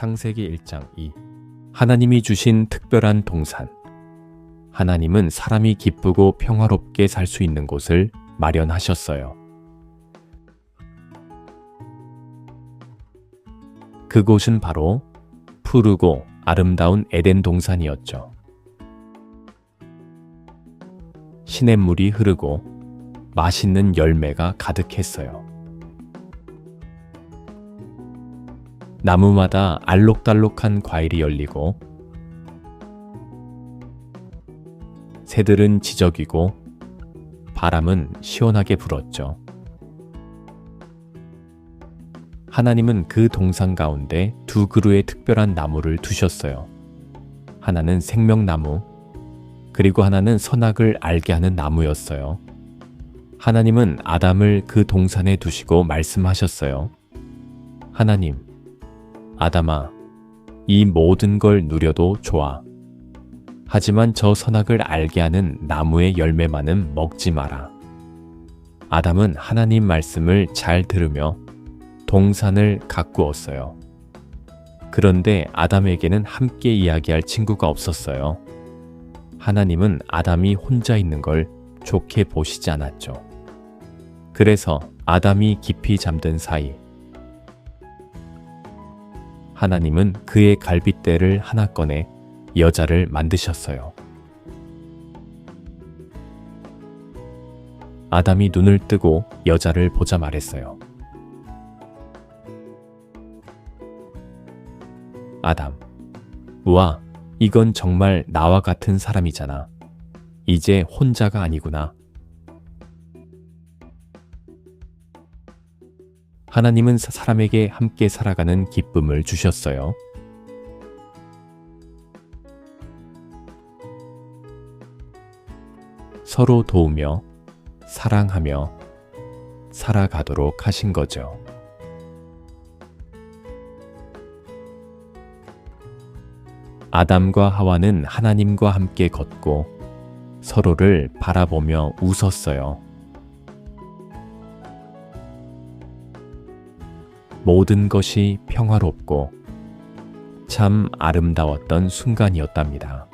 창세기 1장 2 하나님이 주신 특별한 동산 하나님은 사람이 기쁘고 평화롭게 살 수 있는 곳을 마련하셨어요. 그곳은 바로 푸르고 아름다운 에덴 동산이었죠. 시냇물이 흐르고 맛있는 열매가 가득했어요. 나무마다 알록달록한 과일이 열리고 새들은 지저귀고 바람은 시원하게 불었죠. 하나님은 그 동산 가운데 두 그루의 특별한 나무를 두셨어요. 하나는 생명나무, 그리고 하나는 선악을 알게 하는 나무였어요. 하나님은 아담을 그 동산에 두시고 말씀하셨어요. 하나님, 아담아, 이 모든 걸 누려도 좋아. 하지만 저 선악을 알게 하는 나무의 열매만은 먹지 마라. 아담은 하나님 말씀을 잘 들으며 동산을 가꾸었어요. 그런데 아담에게는 함께 이야기할 친구가 없었어요. 하나님은 아담이 혼자 있는 걸 좋게 보시지 않았죠. 그래서 아담이 깊이 잠든 사이 하나님은 그의 갈빗대를 하나 꺼내 여자를 만드셨어요. 아담이 눈을 뜨고 여자를 보자 말했어요. 아담, 우와, 이건 정말 나와 같은 사람이잖아. 이제 혼자가 아니구나. 하나님은 사- 사람에게 함께 살아가는 기쁨을 주셨어요. 서로 도우며 사랑하며 살아가도록 하신 거죠. 아담과 하와는 하나님과 함께 걷고 서로를 바라보며 웃었어요. 모든 것이 평화롭고 참 아름다웠던 순간이었답니다.